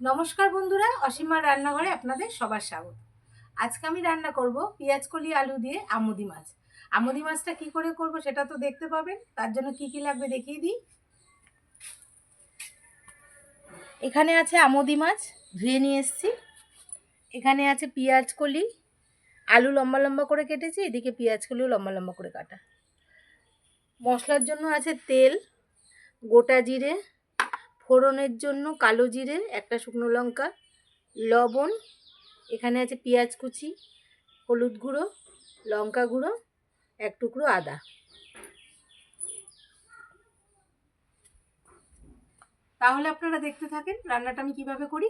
নমস্কার বন্ধুরা, অসীমার রান্নাঘরে আপনাদের সবার স্বাগত। আজকে আমি রান্না করব পেঁয়াজ কলি আলু দিয়ে আমুদি মাছ। আমুদি মাছটা কি করে করব সেটা তো দেখতে পাবেন, তার জন্য কি কি লাগবে দেখিয়ে দিই। এখানে আছে আমুদি মাছ, ধুয়ে নিয়ে এসেছি। এখানে আছে পেঁয়াজ কলি, আলু লম্বা লম্বা করে কেটেছি, এদিকে পেঁয়াজ কলিও লম্বা লম্বা করে কাটা। মশলার জন্য আছে তেল, গোটা জিরে ফোড়নের জন্য কালো জিরে, একটা শুকনো লঙ্কা, লবণ, এখানে আছে পেঁয়াজ কুচি, হলুদ গুঁড়ো, লঙ্কা গুঁড়ো, এক টুকরো আদা। তাহলে আপনারা দেখতে থাকেন রান্নাটা আমি কীভাবে করি।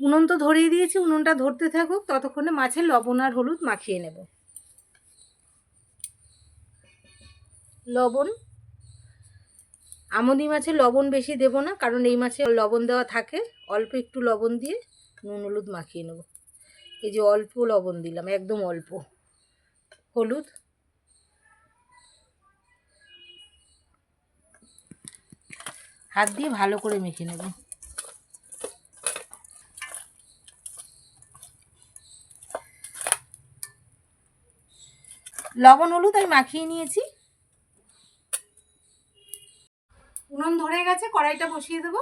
উনুন তো ধরিয়ে দিয়েছি, উনুনটা ধরতে থাকুক, ততক্ষণে মাছের লবণ আর হলুদ মাখিয়ে নেব। লবণ আমদি মাছে লবণ বেশি দেব না, কারণ এই মাছে লবণ দেওয়া থাকে। অল্প একটু লবণ দিয়ে নুন, হলুদ মাখিয়ে নেব। এই যে অল্প লবণ দিলাম, একদম অল্প। হলুদ। হাত দিয়ে ভালো করে মেখে নেব। লবণ, হলুদ আমি মাখিয়ে নিয়েছি। উনুন ধরে গেছে, কড়াইটা বসিয়ে দেব।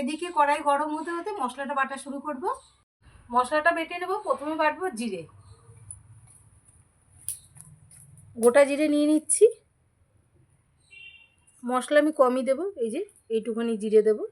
এদিকে কড়াই গরম হতে হতে মশলাটা বাটা শুরু করব। মশলাটা বেটে নেব, প্রথমে বাটবো জিরে। গোটা জিরে নিয়ে নিচ্ছি। মশলা আমি কমই দেবো, এই যে এইটুখানি জিরে দেবো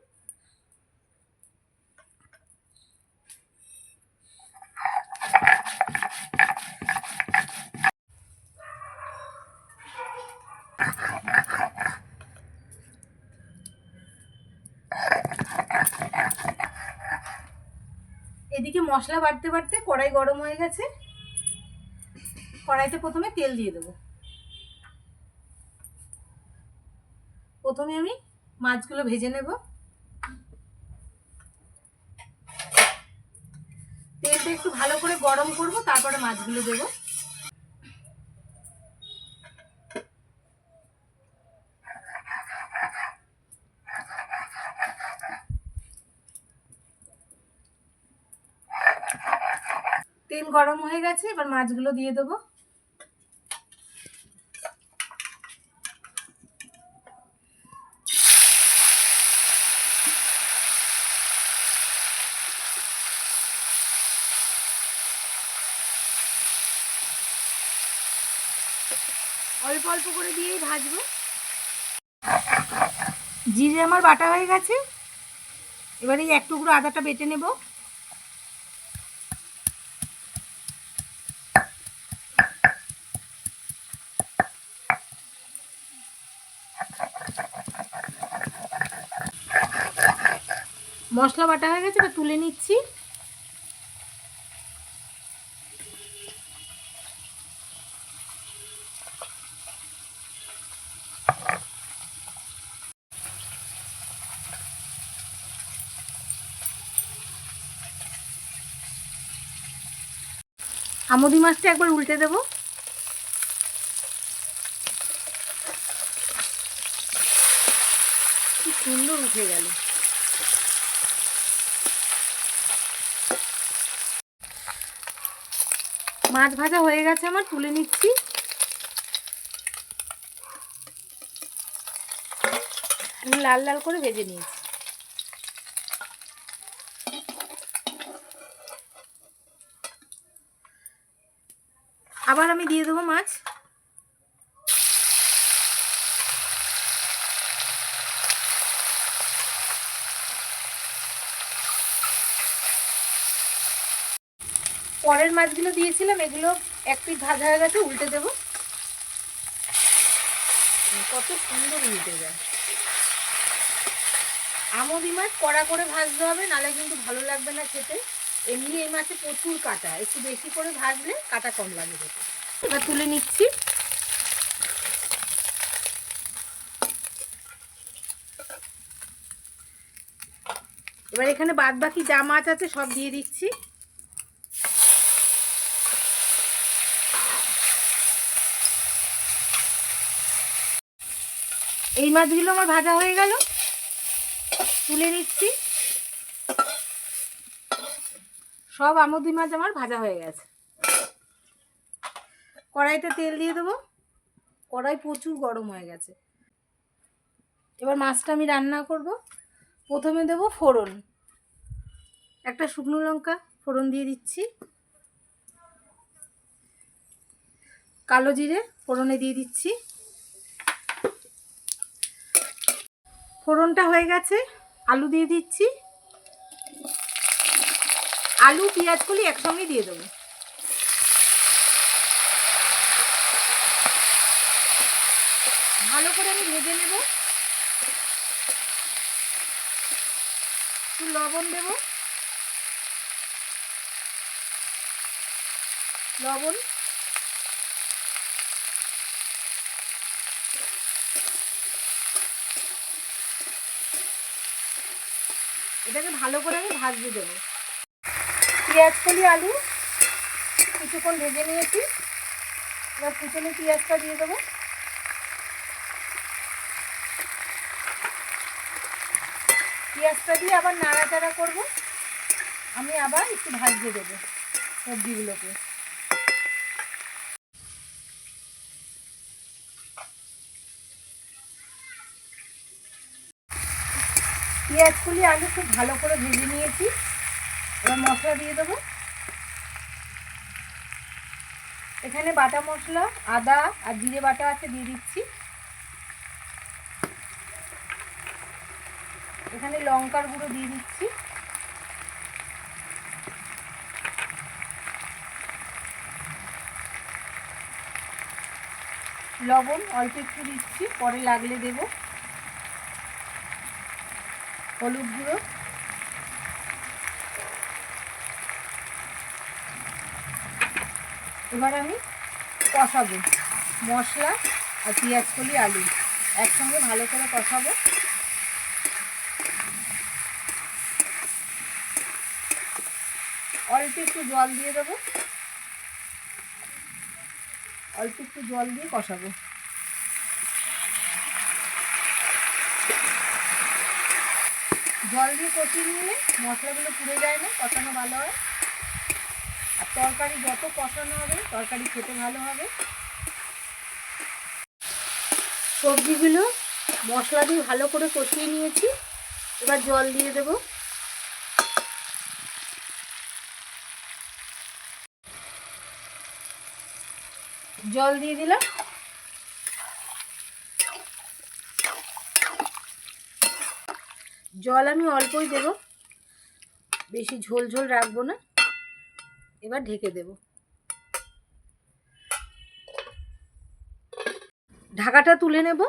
এদিকে মশলা বাড়তে বাড়তে কড়াই গরম হয়ে গেছে। কড়াইতে প্রথমে তেল দিয়ে দেবো। প্রথমে আমি মাছগুলো ভেজে নেব। তেলটা একটু ভালো করে গরম করব, তারপরে মাছগুলো দেবো। তেল গরম হয়ে গেছে, এবার মাছগুলো দিয়ে দেবো। অল্প অল্প করে দিয়েই ভাজবো। জিরে আমার বাটা হয়ে গেছে। এবারে এক টুকরো আদাটা বেটে নেব। মশলা বাটা হয়ে গেছে তুলে নিচ্ছি। আমুদি মাছটা একবার উল্টে দেব। কি সুন্দর উঠে গেল। মাছ ভাজা হয়ে গেছে আমার, তুলে নিচ্ছি। লাল লাল করে ভেজে নিয়েছি। আবার আমি দিয়ে দেবো মাছ। পরের মাছগুলো দিয়েছিলাম, এগুলো এক পিস ভাজা হয়ে গেছে, উল্টে দেব। কত সুন্দর উল্টে যায়। আমদি মাছ কড়া করে ভাজতে হবে, নালে কিন্তু ভালো লাগবে না খেতে। এমনি এই মাছে প্রচুর কাটা, একটু বেশি করে ভাজলে কাটা কম লাগে খেতে। এবার তুলে নিচ্ছি। এবার এখানে বাদ বাকি যা মাছ আছে সব দিয়ে দিচ্ছি। এই মাছগুলো আমার ভাজা হয়ে গেল। তুলে নিচ্ছি। সব আমুদি মাছ আমার ভাজা হয়ে গেছে। কড়াইতে তেল দিয়ে দেবো। কড়াই প্রচুর গরম হয়ে গেছে। এবার মাছটা আমি রান্না করব। প্রথমে দেবো ফোড়ন। একটা শুকনো লঙ্কা ফোড়ন দিয়ে দিচ্ছি। কালো জিরে ফোড়নে দিয়ে দিচ্ছি। ফোড়নটা হয়ে গেছে, আলু দিয়ে দিচ্ছি। আলু, পেঁয়াজগুলি একসঙ্গে দিয়ে দেবো। ভালো করে আমি ভেজে নেব। একটু লবণ দেব। লবণ। এটাকে ভালো করে আমি ভাজতে দেবো। পেঁয়াজ কলি, আলু কিছুক্ষণ ভেজে নিয়েছি। এবার পিছনে পেঁয়াজটা দিয়ে দেবো। পেঁয়াজটা দিয়ে আবার নাড়াচাড়া করব। আমি আবার একটু ভাজতে দেবো সবজিগুলোকে। পেঁয়াজ কুলি আলু খুব ভালো করে ভেজে নিয়েছি। এবার মশলা দিয়ে দেবো। এখানে বাটা মশলা, আদা আর জিরে বাটা আছে, দিয়ে দিচ্ছি। এখানে লঙ্কার গুঁড়ো দিয়ে দিচ্ছি। লবণ অল্প একটু দিচ্ছি, পরে লাগলে দেব। হলুদ গুঁড়ো। এবার আমি কষাবো মশলা আর পেঁয়াজ কলি আলু। একসঙ্গে ভালো করে কষাবো। অল্প একটু জল দিয়ে দেবো। অল্প একটু জল দিয়ে কষাবো। জল দিয়ে কষিয়ে নিলে মশলাগুলো পুড়ে যায় না, কষানো ভালো হয়। আর তরকারি যত কষানো হবে, তরকারি খেতে ভালো হবে। সবজিগুলো মশলা দিয়ে ভালো করে কষিয়ে নিয়েছি। এবার জল দিয়ে দেবো। জল দিয়ে দিলাম। জল আমি অল্পই দেব। বেশি ঝোল ঝোল রাখব না। এবার ঢেকে দেব। ঢাকাটা তুলে নেব।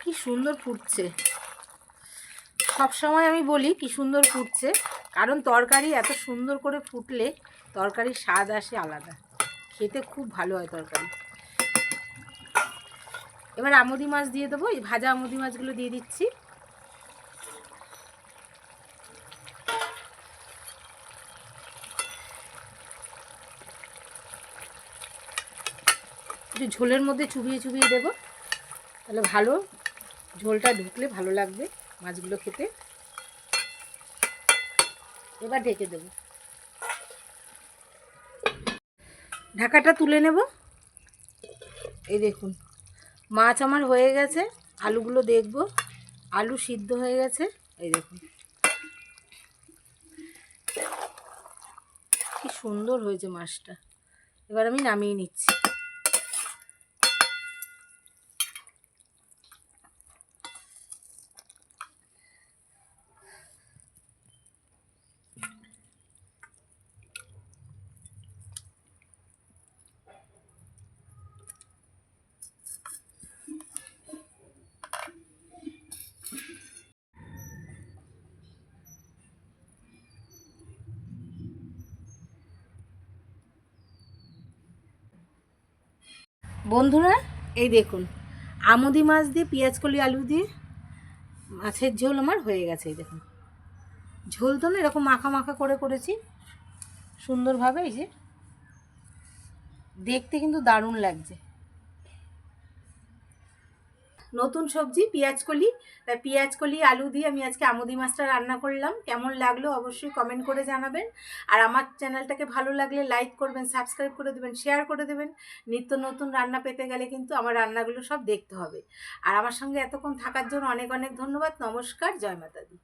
কি সুন্দর ফুটছে। সব সময় আমি বলি কি সুন্দর ফুটছে, কারণ তরকারি এত সুন্দর করে ফুটলে তরকারির স্বাদ আসে আলাদা। খেতে খুব ভালো হয় তরকারি। এবার আমুদি মাছ দিয়ে দেবো। এই ভাজা আমুদি মাছগুলো দিয়ে দিচ্ছি। একটু ঝোলের মধ্যে চুবিয়ে চুবিয়ে দেবো। তাহলে ভালো ঝোলটা ঢুকলে ভালো লাগবে মাছগুলো খেতে। এবার ঢেকে দেবো। ঢাকাটা তুলে নেব। এই দেখুন, মাছ আমার হয়ে গেছে। আলুগুলো দেখব। আলু সিদ্ধ হয়ে গেছে। এই দেখুন। কি সুন্দর হয়েছে মাছটা। এবার আমি নামিয়ে নিচ্ছি। বন্ধুরা, এই দেখুন, আমুদি মাছ দিয়ে, পেঁয়াজ কলি আলু দিয়ে মাছের ঝোল আমার হয়ে গেছে, এই দেখুন। ঝোল তো না, এরকম মাখা মাখা করে করেছি, সুন্দরভাবে, এই যে দেখতে কিন্তু দারুণ লাগছে। নতুন সবজি, পেঁয়াজ কলি। তাই পেঁয়াজ কলি, আলু দিয়ে আমি আজকে আমুদি মাছটা রান্না করলাম। কেমন লাগল অবশ্যই কমেন্ট করে জানাবেন। আর আমার চ্যানেলটাকে ভালো লাগলে লাইক করবেন সাবস্ক্রাইব করে দেবেন শেয়ার করে দেবেন। নিত্য নতুন রান্না পেতে গেলে কিন্তু আমার রান্নাগুলো সব দেখতে হবে। আর আমার সঙ্গে এতক্ষণ থাকার জন্য অনেক অনেক ধন্যবাদ। নমস্কার, জয় মাতা দি